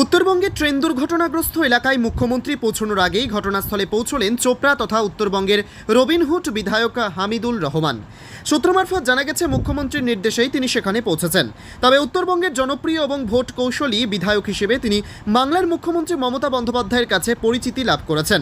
উত্তরবঙ্গে ট্রেন দুর্ঘটনাগ্রস্ত এলাকায় মুখ্যমন্ত্রী পৌঁছানোর আগেই ঘটনাস্থলে পৌঁছলেন চোপড়া তথা উত্তরবঙ্গের রবিনহুড বিধায়ক হামিদুল রহমান। সূত্র মারফত জানা গেছে, মুখ্যমন্ত্রীর নির্দেশেই তিনি সেখানে পৌঁছেছেন। তবে উত্তরবঙ্গের জনপ্রিয় এবং ভোট কৌশলী বিধায়ক হিসেবে তিনি বাংলার মুখ্যমন্ত্রী মমতা বন্দ্যোপাধ্যায়ের কাছে পরিচিতি লাভ করেছেন।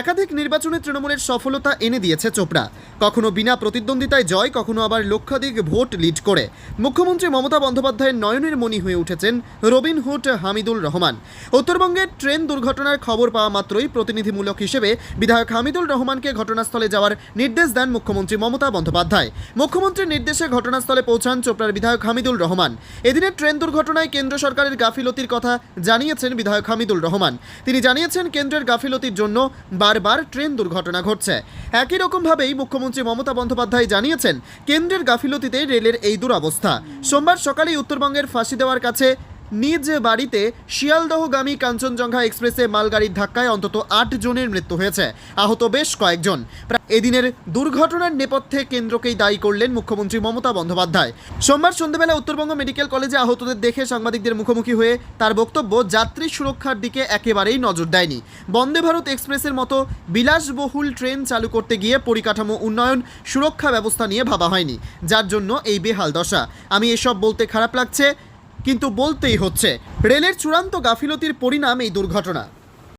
একাধিক নির্বাচনে তৃণমূলের সফলতা এনে দিয়েছে চোপড়া। কখনো বিনা প্রতিদ্বন্দ্বিতায় জয়, কখনো আবার লক্ষাধিক ভোট লিড করে। মুখ্যমন্ত্রী মমতা বন্দ্যোপাধ্যায়ের নয়নের মণি হয়ে উঠেছেন রবিন হুড হামিদুল রহমান। উত্তরবঙ্গের ট্রেন দুর্ঘটনার খবর পাওয়া মাত্রই প্রতিনিধিমূলক হিসেবে বিধায়ক হামিদুল রহমানকে ঘটনাস্থলে যাওয়ার নির্দেশ দেন মুখ্যমন্ত্রী মমতা বন্দ্যোপাধ্যায়। মুখ্যমন্ত্রীর নির্দেশে ঘটনাস্থলে পৌঁছান চোপড়ার বিধায়ক হামিদুল রহমান। এদিনের ট্রেন দুর্ঘটনায় কেন্দ্র সরকারের গাফিলতির কথা জানিয়েছেন বিধায়ক হামিদুল রহমান। তিনি জানিয়েছেন, কেন্দ্রের গাফিলতির জন্য বারবার ট্রেন দুর্ঘটনা ঘটছে। একই রকমভাবেই মুখ্যমন্ত্রী মমতা বন্দ্যোপাধ্যায় জানিয়েছেন, কেন্দ্রের গাফিলতিতে রেলের এই দুরবস্থা। সোমবার সকালেই উত্তরবঙ্গের ফাঁসি দেওয়ার কাছে নিজ বাড়িতে শিয়ালদহগামী কাঞ্চনজঙ্ঘা এক্সপ্রেসে মালগাড়ির ধাক্কায় অন্তত আট জনের মৃত্যু হয়েছে। আহত বেশ কয়েকজন। এদিনের দুর্ঘটনার নেপথ্যে কেন্দ্রকেই দায়ী করলেন মুখ্যমন্ত্রী মমতা বন্দ্যোপাধ্যায়। সোমবার সন্ধ্যেবেলা উত্তরবঙ্গ মেডিকেল কলেজে আহতদের দেখে সাংবাদিকদের মুখোমুখি হয়ে তার বক্তব্য, যাত্রী সুরক্ষার দিকে একেবারেই নজর দেয়নি। বন্দে ভারত এক্সপ্রেসের মতো বিলাসবহুল ট্রেন চালু করতে গিয়ে পরিকাঠামো উন্নয়ন, সুরক্ষা ব্যবস্থা নিয়ে ভাবা হয়নি। যার জন্য এই বেহাল দশা। আমি এসব বলতে খারাপ লাগছে কিন্তু বলতেই হচ্ছে রেলের চূড়ান্ত গাফিলতির পরিণাম এই দুর্ঘটনা।